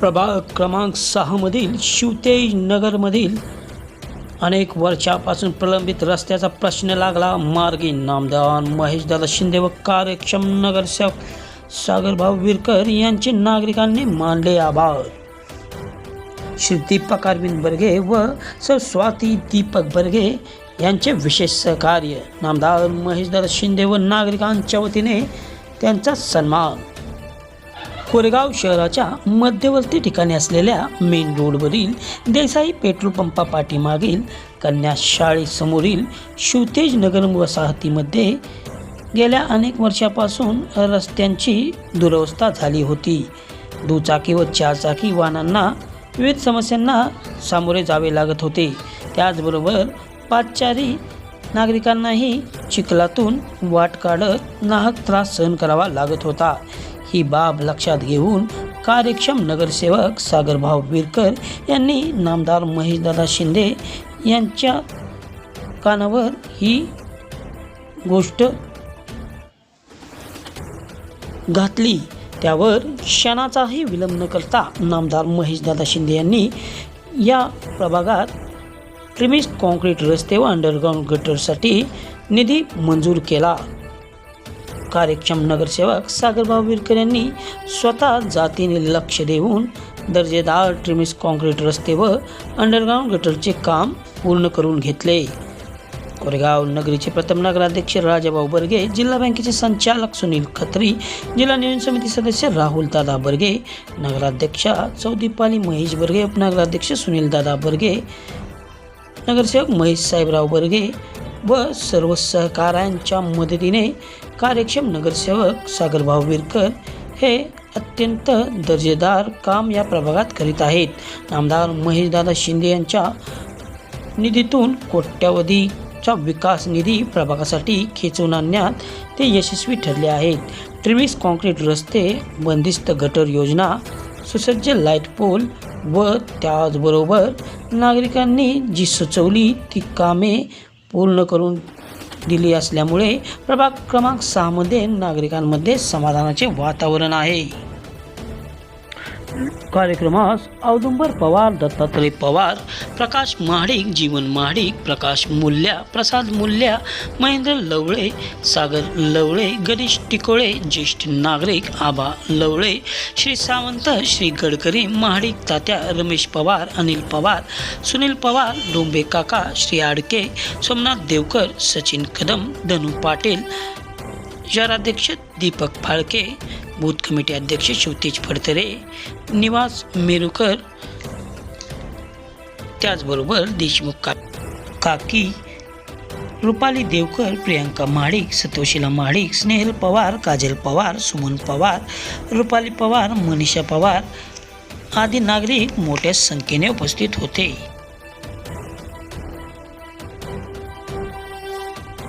प्रभाग क्रमांक सहामधील शिवतेज नगरमधील अनेक वर्षापासून प्रलंबित रस्त्याचा प्रश्न लागला. मार्गी नामदान महेशदादा शिंदे व कार्यक्षम नगरसेवक सागरभाऊ विरकर यांचे नागरिकांनी मानले आभार. श्री दीपक अरविंद बर्गे व सर स्वाती दीपक बर्गे यांचे विशेष सहकार्य. नामदार महेशदादा शिंदे व नागरिकांच्या वतीने त्यांचा सन्मान. कोरेगाव शहराच्या मध्यवर्ती ठिकाणी असलेल्या मेन रोडवरील देसाई पेट्रोल पंपा पाठीमागील कन्या शाळेसमोरील शिवतेज नगर वसाहतीमध्ये गेल्या अनेक वर्षापासून रस्त्यांची दुरवस्था झाली होती. दुचाकी व चारचाकी वाहनांना विविध समस्यांना सामोरे जावे लागत होते. त्याचबरोबर पाचचारी नागरिकांनाही चिखलातून वाट काढत नाहक त्रास सहन करावा लागत होता. ही बाब लक्षात घेऊन कार्यक्षम नगरसेवक सागरभाऊ बिरकर यांनी नामदार महेशदादा शिंदे यांच्या कानावर ही गोष्ट घातली. त्यावर क्षणाचाही विलंब न करता नामदार महेशदादा शिंदे यांनी या प्रभागात प्रिमिस कॉन्क्रीट रस्ते व अंडरग्राऊंड गटरसाठी निधी मंजूर केला. कार्यक्षम नगरसेवक सागरभाऊ विरकर यांनी स्वतः जातीने लक्ष देऊन दर्जेदार ट्रिमिस कॉन्क्रीट रस्ते व अंडरग्राऊंड गटरचे काम पूर्ण करून घेतले. कोरेगाव नगरीचे प्रथम नगराध्यक्ष राजाभाऊ बर्गे जिल्हा बँकेचे संचालक सुनील खत्री जिल्हा नियोजन समिती सदस्य राहुल दादा बर्गे नगराध्यक्षा चौदीपाली महेश बर्गे उपनगराध्यक्ष सुनील दादा बर्गे नगरसेवक महेश साहेबराव बर्गे व सर्व सहकाऱ्यांच्या मदतीने कार्यक्षम नगरसेवक सागरभाऊ विरकर हे अत्यंत दर्जेदार काम या प्रभागात करीत आहेत. आमदार महेशदादा शिंदे यांच्या निधीतून कोट्यावधीचा विकास निधी प्रभागासाठी खेचून आणण्यात ते यशस्वी ठरले आहेत. ट्रिमिक्स कॉन्क्रीट रस्ते बंदिस्त गटर योजना सुसज्ज लाइट पोल व त्याचबरोबर नागरिकांनी जी सुचवली ती कामे पूर्ण करून दिली असल्यामुळे प्रभाग क्रमांक सहामध्ये नागरिकांमध्ये समाधानाचे वातावरण आहे. कार्यक्रमास औदुंबर पवार दत्तात्रय पवार प्रकाश महाडिक जीवन महाडिक प्रकाश मुल्या प्रसाद मुल्या महेंद्र लवळे सागर लवळे गणेश टिकोळे ज्येष्ठ नागरिक आबा लवळे श्री सावंत श्री गडकरी महाडिक तात्या रमेश पवार अनिल पवार सुनील पवार डोंबे काका श्री आडके सोमनाथ देवकर सचिन कदम धनु पाटील शहराध्यक्ष दीपक फाळके बूथ कमिटी अध्यक्ष शिवतेज फडतरे निवास मेरुकर त्याचबरोबर देशमुख का काकी रुपाली देवकर प्रियांका महाडिक सतोशिला महाडिक स्नेहल पवार काजल पवार सुमन पवार रुपाली पवार मनीषा पवार आदी नागरिक मोठ्या संख्येने उपस्थित होते.